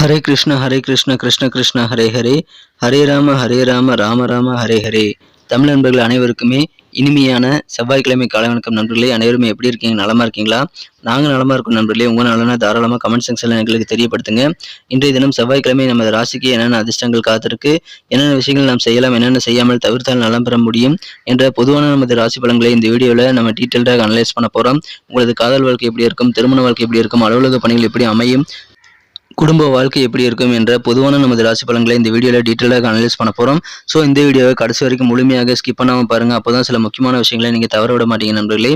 ஹரே கிருஷ்ண ஹரே கிருஷ்ண கிருஷ்ண கிருஷ்ண ஹரே ஹரே. ஹரே ராம ஹரே ராம ராம ராம ஹரே ஹரே. தமிழ் நண்பர்கள் அனைவருக்குமே இனிமையான செவ்வாய்க்கிழமை காலை வணக்கம் நண்பர்களே. அனைவருமே எப்படி இருக்கீங்க? நலமா இருக்கீங்களா? நாங்கள் நலமா இருக்கும் நண்பர்களே. உங்கள் நலனா தாராளமாக கமெண்ட் செக்ஷனில் எங்களுக்கு தெரியப்படுத்துங்க. இன்றைய தினம் செவ்வாய்க்கிழமை நமது ராசிக்கு என்னென்ன அதிர்ஷ்டங்கள் காத்திருக்கு என்னென்ன விஷயங்கள் நாம் செய்யலாம் என்னென்ன செய்யாமல் தவிர்த்தால் நலம் பெற முடியும் என்ற பொதுவான நமது ராசி பலன்களை இந்த வீடியோவில் நம்ம டீட்டெயில்டாக அனலைஸ் பண்ண போகிறோம் உங்களது காதல் வாழ்க்கை எப்படி இருக்கும் திருமண வாழ்க்கை எப்படி இருக்கும் அலுவலக பணிகள் எப்படி அமையும் குடும்ப வாழ்க்கை எப்படி இருக்கும் என்ற பொதுவான நமது ராசி பலன்களை இந்த வீடியோவில் டீட்டெயிலாக அனலைஸ் பண்ண போகிறோம் ஸோ இந்த வீடியோவை கடைசி வரைக்கும் முழுமையாக ஸ்கிப் பண்ணாமல் பாருங்கள் அப்போ தான் சில முக்கியமான விஷயங்களை நீங்கள் தவற விட மாட்டீங்க நண்பர்களே.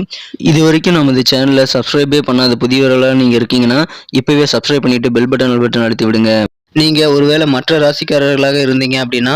இது வரைக்கும் நமது சேனலில் சப்ஸ்கிரைபே பண்ணாத புதியவர்களாக நீங்கள் இருக்கீங்கன்னா இப்போவே சப்ஸ்கிரைப் பண்ணிவிட்டு பெல் பட்டன் பட்டன் அழுத்தி விடுங்க. நீங்கள் ஒருவேளை மற்ற ராசிக்காரர்களாக இருந்தீங்க அப்படின்னா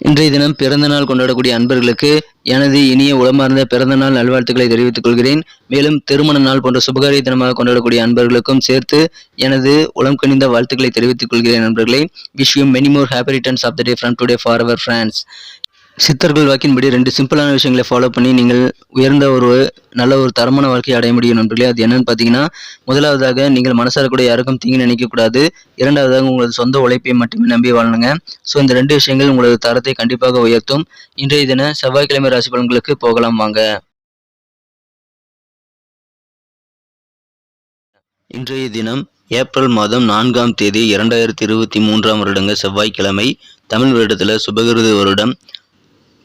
இன்றைய தினம் பிறந்த நாள் கொண்டாடக்கூடிய அன்பர்களுக்கு எனது இனிய உளமார்ந்த பிறந்த நாள் நல்வாழ்த்துக்களை தெரிவித்துக் கொள்கிறேன். மேலும் திருமண நாள் போன்ற சுபகாரிய தினமாக கொண்டாடக்கூடிய அன்பர்களுக்கும் சேர்த்து எனது உளம் கணிந்த வாழ்த்துக்களை தெரிவித்துக் கொள்கிறேன் நண்பர்களே wish you many more happy returns of the day from today for our friends சித்தர்கள் வாக்கின்படி ரெண்டு சிம்பிளான விஷயங்களை ஃபாலோ பண்ணி நீங்கள் உயர்ந்த ஒரு நல்ல ஒரு தரமான வாழ்க்கையை அடைய முடியும் நண்பர்களே. அது என்னன்னு பார்த்தீங்கன்னா முதலாவதாக நீங்கள் மனசார கூட யாருக்கும் தீங்கு நினைக்கக்கூடாது இரண்டாவதாக உங்களது சொந்த உழைப்பை மட்டுமே நம்பி வாழணுங்க ஸோ இந்த ரெண்டு விஷயங்கள் உங்களது தரத்தை கண்டிப்பாக உயர்த்தும். இன்றைய தின செவ்வாய்க்கிழமை ராசி பலன்களுக்கு போகலாம் வாங்க. இன்றைய தினம் ஏப்ரல் மாதம் நான்காம் தேதி இரண்டாயிரத்தி இருபத்தி மூன்றாம் வருடங்க செவ்வாய்க்கிழமை. தமிழ் வருடத்தில் சுபகிருத வருடம்.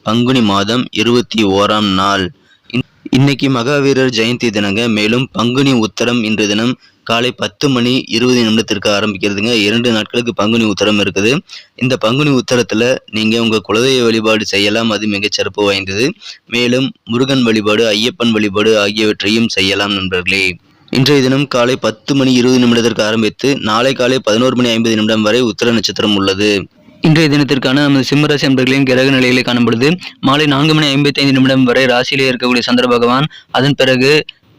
பங்குனி மாதம் இருபத்தி ஓராம் நாள். இன்- இன்னைக்கு மகாவீரர் ஜெயந்தி தினங்க மேலும் பங்குனி உத்தரம் இன்று தினம் காலை பத்து மணி இருபது நிமிடத்திற்கு ஆரம்பிக்கிறதுங்க. இரண்டு நாட்களுக்கு பங்குனி உத்தரம் இருக்குது. இந்த பங்குனி உத்தரத்தில் நீங்கள் உங்கள் குலதெய்வ வழிபாடு செய்யலாம். அது மிகச்சிறப்பு வாய்ந்தது. மேலும் முருகன் வழிபாடு ஐயப்பன் வழிபாடு ஆகியவற்றையும் செய்யலாம் நண்பர்களே. இன்றைய தினம் காலை பத்து மணி இருபது நிமிடத்திற்கு ஆரம்பித்து நாளை காலை பதினோரு மணி ஐம்பது நிமிடம் வரை உத்தர நட்சத்திரம் உள்ளது. இன்றைய தினத்திற்கான நமது சிம்மராசி அன்பர்களின் கிரக நிலையிலே காணப்படுது. மாலை நான்கு மணி ஐம்பத்தி ஐந்து நிமிடம் வரை ராசியிலே இருக்கக்கூடிய சந்திர பகவான் அதன் பிறகு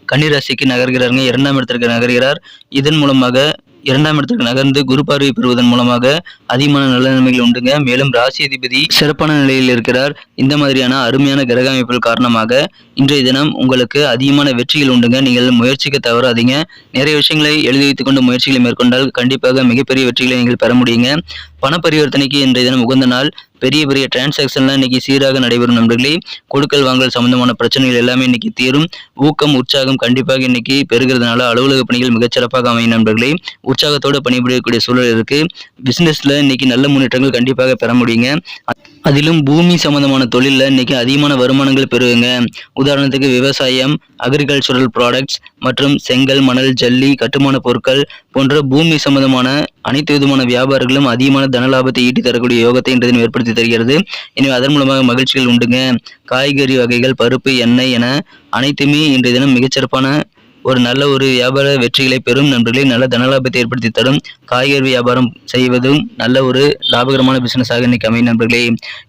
கன்னிராசிக்கு நகர்கிறாருங்க. இரண்டாம் இடத்திற்கு நகர்கிறார். இதன் மூலமாக இரண்டாம் இடத்திற்கு நகர்ந்து குரு பார்வை பெறுவதன் மூலமாக அதிகமான நல்ல நிலைமைகள் உண்டுங்க. மேலும் ராசி அதிபதி சிறப்பான நிலையில் இருக்கிறார். இந்த மாதிரியான அருமையான கிரக அமைப்புகள் காரணமாக இன்றைய தினம் உங்களுக்கு அதிகமான வெற்றிகள் உண்டுங்க. நீங்கள் முயற்சிக்க தவறாதீங்க. நிறைய விஷயங்களை எழுதி வைத்துக்கொண்டு முயற்சிகளை மேற்கொண்டால் கண்டிப்பாக மிகப்பெரிய வெற்றிகளை நீங்கள் பெற முடியுங்க. பண பரிவர்த்தனைக்கு இன்றைய தினம் உகந்த நாள். பெரிய பெரிய டிரான்சாக்ஷன்லாம் இன்னைக்கு சீராக நடைபெறும் நண்பர்களே. கொடுக்கல் வாங்கல் சம்பந்தமான பிரச்சனைகள் எல்லாமே இன்னைக்கு தீரும். ஊக்கம் உற்சாகம் கண்டிப்பாக இன்னைக்கு பெறுகிறதுனால அலுவலக பணிகள் மிகச்சிறப்பாக அமையும் நண்பர்களே. உற்சாகத்தோடு பணிபுரியக்கூடிய சூழல் இருக்கு. பிசினஸ்ல இன்னைக்கு நல்ல முன்னேற்றங்கள் கண்டிப்பாக பெற முடியுங்க. அதிலும் பூமி சம்பந்தமான தொழிலில் இன்றைக்கி அதிகமான வருமானங்கள் பெறுவீங்க உதாரணத்துக்கு விவசாயம் அக்ரிகல்ச்சுரல் ப்ராடக்ட்ஸ் மற்றும் செங்கல் மணல் ஜல்லி கட்டுமான பொருட்கள் போன்ற பூமி சம்பந்தமான அனைத்து விதமான வியாபாரங்களும் அதிகமான தன லாபத்தை ஈட்டி தரக்கூடிய யோகத்தை இன்றைய தினம் ஏற்படுத்தி தருகிறது. எனவே அதன் மூலமாக மகிழ்ச்சிகள் உண்டுங்க. காய்கறி வகைகள் பருப்பு எண்ணெய் என அனைத்துமே இன்றைய தினம் மிகச்சிறப்பான ஒரு நல்ல ஒரு வியாபார வெற்றிகளை பெறும் நண்பர்களே நல்ல தனலாபத்தை ஏற்படுத்தி தரும் காய்கறி வியாபாரம் செய்வதும் நல்ல ஒரு லாபகரமான பிசினஸாக இன்னைக்கு அமையும் நண்பர்களே.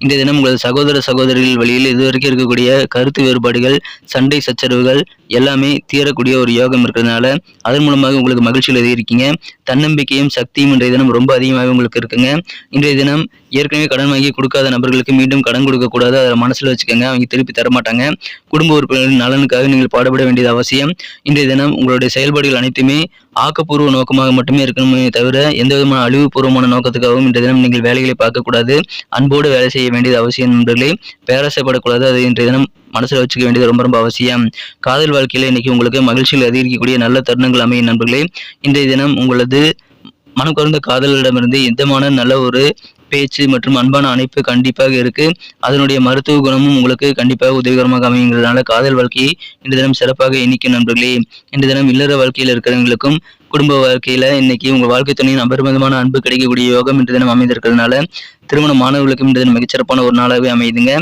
இந்த தினம் உங்களது சகோதர சகோதரிகள் வழியில் இதுவரைக்கும் இருக்கக்கூடிய கருத்து வேறுபாடுகள் சண்டை சச்சரவுகள் எல்லாமே தீரக்கூடிய ஒரு யோகம் இருக்கிறதுனால அதன் மூலமாக உங்களுக்கு மகிழ்ச்சியில் இருக்கீங்க தன்னம்பிக்கையும் சக்தியும் இன்றைய தினம் ரொம்ப அதிகமாக உங்களுக்கு இருக்குங்க. இன்றைய தினம் ஏற்கனவே கடன் வாங்கி கொடுக்காத நபர்களுக்கு மீண்டும் கடன் கொடுக்க கூடாது. அதை மனசுல வச்சுக்கோங்க. அவங்க திருப்பி தர மாட்டாங்க குடும்ப உறுப்பினர்களின் நலனுக்காக நீங்கள் பாடுபட வேண்டியது அவசியம். இன்றைய தினம் உங்களுடைய செயல்பாடுகள் அனைத்துமே ஆக்கப்பூர்வ நோக்கமாக மட்டுமே இருக்கணுமே தவிர எந்த விதமான அழிவுபூர்வமான நோக்கத்துக்காகவும் இன்றைய தினம் நீங்கள் வேலைகளை பார்க்கக்கூடாது. அன்போடு வேலை செய்ய வேண்டியது அவசியம் நண்பர்களே. பேராசைப்படக்கூடாது. அது இன்றைய தினம் மனசில் வச்சுக்க வேண்டியது ரொம்ப ரொம்ப அவசியம். காதல் வாழ்க்கையில் இன்னைக்கு உங்களுக்கு மகிழ்ச்சியில் அதிகரிக்கக்கூடிய நல்ல தருணங்கள் அமையும் நண்பர்களே. இன்றைய தினம் உங்களது மனம் குறைந்த காதலரிடமிருந்து எந்தமான நல்ல ஒரு பேச்சு மற்றும் அன்பான அணைப்பு கண்டிப்பாக இருக்கு. அதனுடைய மருத்துவ குணமும் உங்களுக்கு கண்டிப்பாக உதவிகரமாக அமைங்கிறதுனால காதல் வாழ்க்கையை இன்று தினம் சிறப்பாக எண்ணிக்கும் நண்பர்களே. இன்று தினம் இல்லற வாழ்க்கையில் இருக்கிறவங்களுக்கும் குடும்ப வாழ்க்கையில இன்னைக்கு உங்க வாழ்க்கை துணையின் அபரிமிதமான அன்பு கிடைக்கக்கூடிய யோகம் இன்று தினம் அமைந்திருக்கிறதுனால திருமண மாணவர்களுக்கும் இன்று தினம் மிகச்சிறப்பான ஒரு நாளாகவே அமையுதுங்க.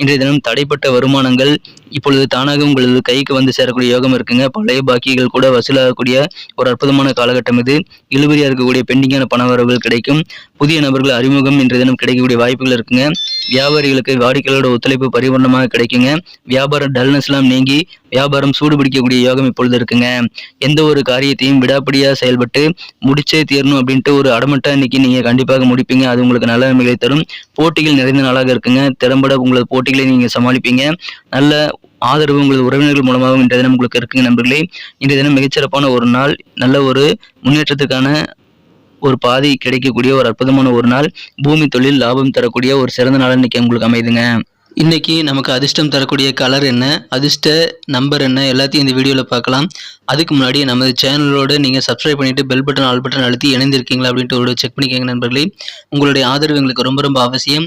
இன்றைய தினம் தடைப்பட்ட வருமானங்கள் இப்பொழுது தானாக உங்களது கைக்கு வந்து சேரக்கூடிய யோகம் இருக்குங்க. பழைய பாக்கிகள் கூட வசூலாகக்கூடிய ஒரு அற்புதமான காலகட்டம் இது. இழுபறியா இருக்கக்கூடிய பெண்டிங்கான பண வரவுகள் கிடைக்கும். புதிய நபர்கள் அறிமுகம் இன்றைய தினம் கிடைக்கக்கூடிய வாய்ப்புகள் இருக்குங்க. வியாபாரிகளுக்கு வாடிக்கையாளரோட ஒத்துழைப்பு பரிபூர்ணமாக கிடைக்குங்க. வியாபார டல்னஸ்லாம் நீங்கி வியாபாரம் சூடு பிடிக்கக்கூடிய யோகம் இப்பொழுது இருக்குங்க. எந்த ஒரு காரியத்தையும் விடாப்படியாக செயல்பட்டு முடிச்சே தீரணும் அப்படின்ட்டு ஒரு அடமட்டா இன்னைக்கு நீங்கள் கண்டிப்பாக முடிப்பீங்க. அது உங்களுக்கு நல்ல நன்மைகளை தரும். போட்டிகள் நிறைந்த நாளாக இருக்குங்க. திறம்பட உங்களது போட்டிகளை நீங்கள் சமாளிப்பீங்க. நல்ல ஆதரவு உங்களது உறவினர்கள் மூலமாகவும் இன்றைய தினம் உங்களுக்கு இருக்குங்க நண்பர்களே. இன்றைய தினம் மிகச்சிறப்பான ஒரு நாள். நல்ல ஒரு முன்னேற்றத்துக்கான ஒரு பாதி கிடைக்கக்கூடிய ஒரு அற்புதமான ஒரு நாள். பூமி தொழில் லாபம் தரக்கூடிய ஒரு சிறந்த நாள் இன்னைக்கு உங்களுக்கு அமைதுங்க. இன்னைக்கு நமக்கு அதிர்ஷ்டம் தரக்கூடிய கலர் என்ன? அதிர்ஷ்ட நம்பர் என்ன? எல்லாத்தையும் இந்த வீடியோவில் பார்க்கலாம். அதுக்கு முன்னாடி நமது சேனலோடு நீங்கள் சப்ஸ்கிரைப் பண்ணிவிட்டு பெல் பட்டன் ஆல் பட்டன் அழுத்தி இணைந்திருக்கீங்களா அப்படின்ட்டு ஒரு செக் பண்ணிக்கோங்க நண்பர்களே. உங்களுடைய ஆதரவு எங்களுக்கு ரொம்ப ரொம்ப அவசியம்.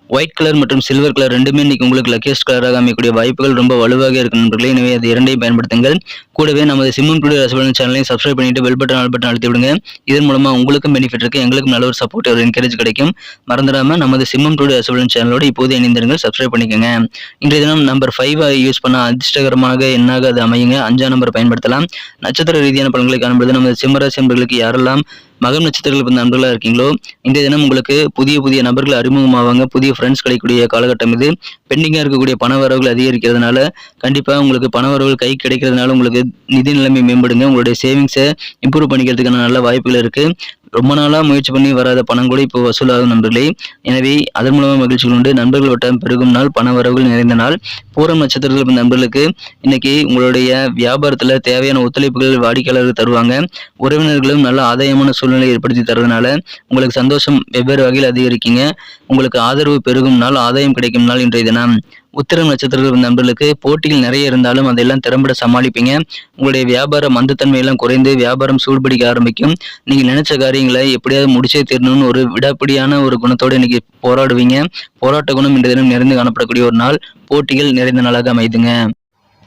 ஒயிட் கலர் மற்றும் சில்வர் கலர் ரெண்டுமே இன்னைக்கு உங்களுக்கு லக்கியஸ்ட் கலராக அமையக்கூடிய வாய்ப்புகள் ரொம்ப வலுவாக இருக்கு நண்பர்களே. எனவே அது இரண்டையும் பயன்படுத்துங்கள். கூடவே நமது சிம்மன் டுடே ரசபலன் சேனலையும் சப்ஸ்கிரைப் பண்ணிட்டு பெல் பட்டன் ஆல் பட்டன் அழுத்தி விடுங்க. இதன் மூலமா உங்களுக்கும் பெனிஃபிட் இருக்கு. எங்களுக்கும் நல்ல ஒரு சப்போர்ட் ஒரு என்கரேஜ் கிடைக்கும். மறந்துடாம நமது சிம்மம் டுடே ரசபலன் சேனலோட இப்போது இணைந்திருங்கள். சப்ஸ்கிரைப் பண்ணிக்கோங்க. இன்றைய தினம் நம்பர் ஃபைவ் யூஸ் பண்ண அதிர்ஷ்டகரமாக என்னாக அது அமையுங்க? அஞ்சாம் நம்பர் பயன்படுத்தலாம். நட்சத்திர ரீதியான பலன்களை காணும்போது நமது சிம்மராசி நண்பர்களுக்கு யாரெல்லாம் மகம் நட்சத்திரங்கள் பிறந்த நண்பர்களாக இருக்கீங்களோ இன்றைய தினம் உங்களுக்கு புதிய புதிய நபர்கள் அறிமுகமாவாங்க. புதிய ஃப்ரெண்ட்ஸ் கிடைக்கக்கூடிய காலகட்டம் இது. பெண்டிங்காக இருக்கக்கூடிய பண வரவுகள் அதிகரிக்கிறதுனால கண்டிப்பாக உங்களுக்கு பண வரவுகள் கை கிடைக்கிறதுனால உங்களுக்கு நிதி நிலைமை மேம்படுங்க. உங்களுடைய சேவிங்ஸை இம்ப்ரூவ் பண்ணிக்கிறதுக்கான நல்ல வாய்ப்புகள் இருக்குது ரொம்ப நாளாக முயற்சி பண்ணி வராத பணம் கூட இப்போ வசூலாகும் நண்பர்களே. எனவே அதன் மூலமாக மகிழ்ச்சிகள் உண்டு. நண்பர்கள் வட்டம் பெருகும் நாள் பண வரவுகள் நிறைந்த நாள். பூரம் நட்சத்திரத்தில் நண்பர்களுக்கு இன்னைக்கு உங்களுடைய வியாபாரத்தில் தேவையான ஒத்துழைப்புகள் வாடிக்கையாளர்கள் தருவாங்க. உறவினர்களும் நல்ல ஆதாயமான சூழ்நிலை ஏற்படுத்தி தரதுனால உங்களுக்கு சந்தோஷம் வெவ்வேறு வகையில் அதிகரிக்கீங்க. உங்களுக்கு ஆதரவு பெருகும் நாள் ஆதாயம் கிடைக்கும் நாள் இன்றைய தினம். உத்திரம் நட்சத்திரத்தில் நண்பர்களுக்கு போட்டிகள் நிறைய இருந்தாலும் அதெல்லாம் திறம்பட சமாளிப்பீங்க. உங்களுடைய வியாபார மந்தத்தன்மையெல்லாம் குறைந்து வியாபாரம் சூடுபிடிக்க ஆரம்பிக்கும். நீங்கள் நினைச்ச காரியங்களை எப்படியாவது முடிச்சே தீரணும்னு ஒரு விடாப்பிடியான ஒரு குணத்தோடு இன்னைக்கு போராடுவீங்க. போராட்ட குணம் இன்றைய தினம் நிறைந்து காணப்படக்கூடிய ஒரு நாள். போட்டிகள் நிறைந்த நாளாக அமைதுங்க.